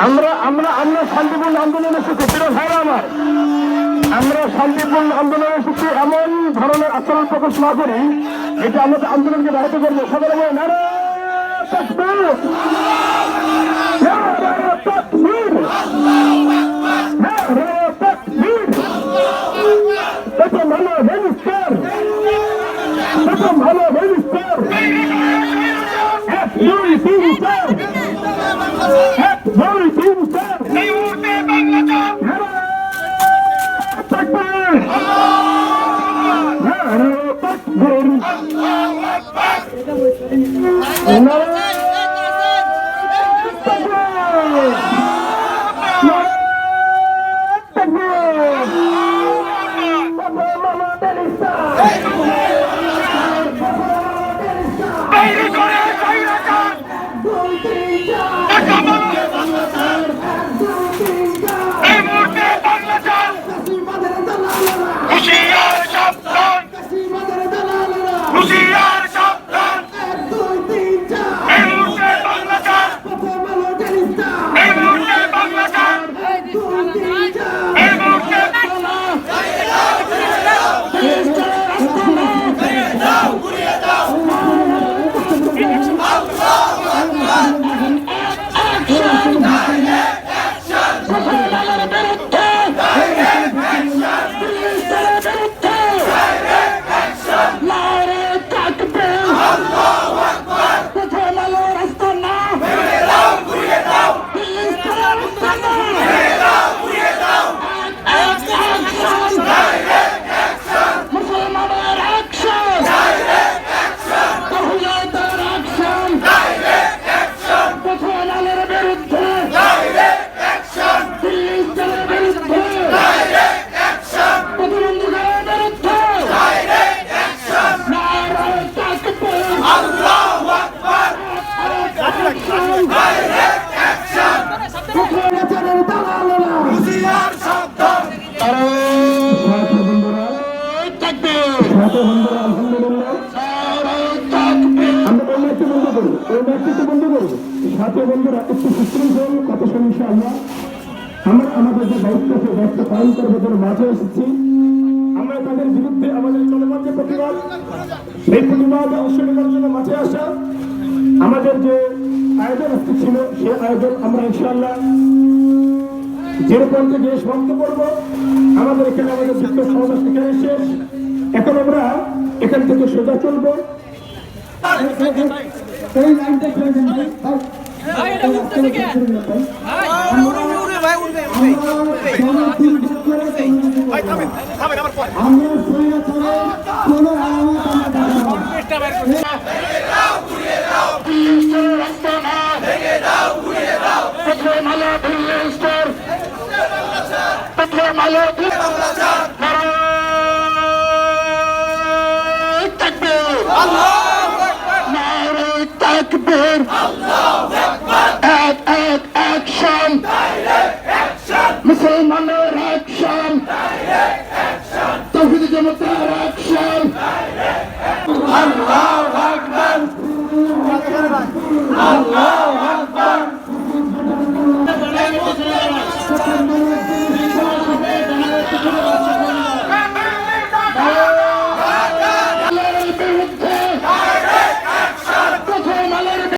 আমরা আমরা আমরা শান্তিপূর্ণ আন্দোলনে এসেছি প্রিয় ভাইরা আমার। আমরা শান্তিপূর্ণ আন্দোলনে এসেছি এমন ধরনের আচরণ প্রকাশ না করি এটা আমাদের আন্দোলনকে ব্যাহত করব। সবাই তাকবীর! তাকবীর! নারে আমরা ওই ম্যাচটি বন্ধ করব? বন্ধুরা, একটু ইনশাআল্লাহ। আমরা আমাদের যে দায়িত্ব আছে দায়িত্ব পালন করব জন্য এসেছি। আমরা তাদের বিরুদ্ধে আমাদের চলমান যে প্রতিবাদ, সেই প্রতিবাদ জন্য মাঝে আসা। আমাদের যে আয়োজন আজকে ছিল সে আয়োজন আমরা ইনশাআল্লাহ যেরকম থেকে সমাপ্ত করব, আমাদের এখানে আমাদের যুক্ত সমাবেশ এখানে শেষ। এখন আমরা এখান থেকে সোজা চলবো। লাইনটা ছেড়ে দিন ভাই। ভাই, ভাই। আমরা কোনো আলামত আমরা দেখাবো না। প্রথম আলো দিল্লি স্টার প্রথম আলো তাকবীর এক এক অ্যাকশন মুসলমানের অ্যাকশন তৌহিদ জনতার অ্যাকশন আল্লাহ